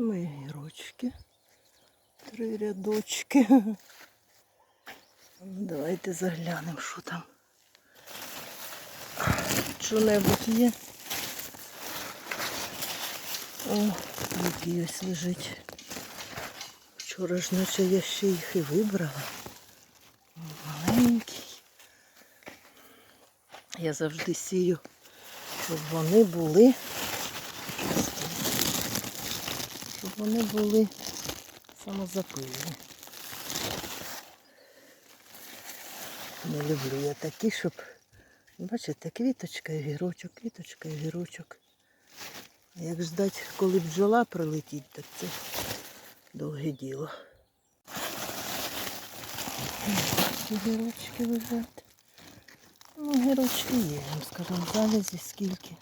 мої гірочки. Три рядочки. Давайте заглянемо, що там. Що-небудь є. О, який ось лежить. Вчора ж наче я ще їх і вибрала. Маленький. Я завжди сію, щоб вони були. Щоб вони були самозапильні. Не люблю я такі, щоб, бачите, квіточка і гірочок, квіточка і гірочок. А Як ждать, коли бджола прилетить, так це довге діло. Гірочки лежать. Ну, гірочки є, я вам скажу, в залізі скільки.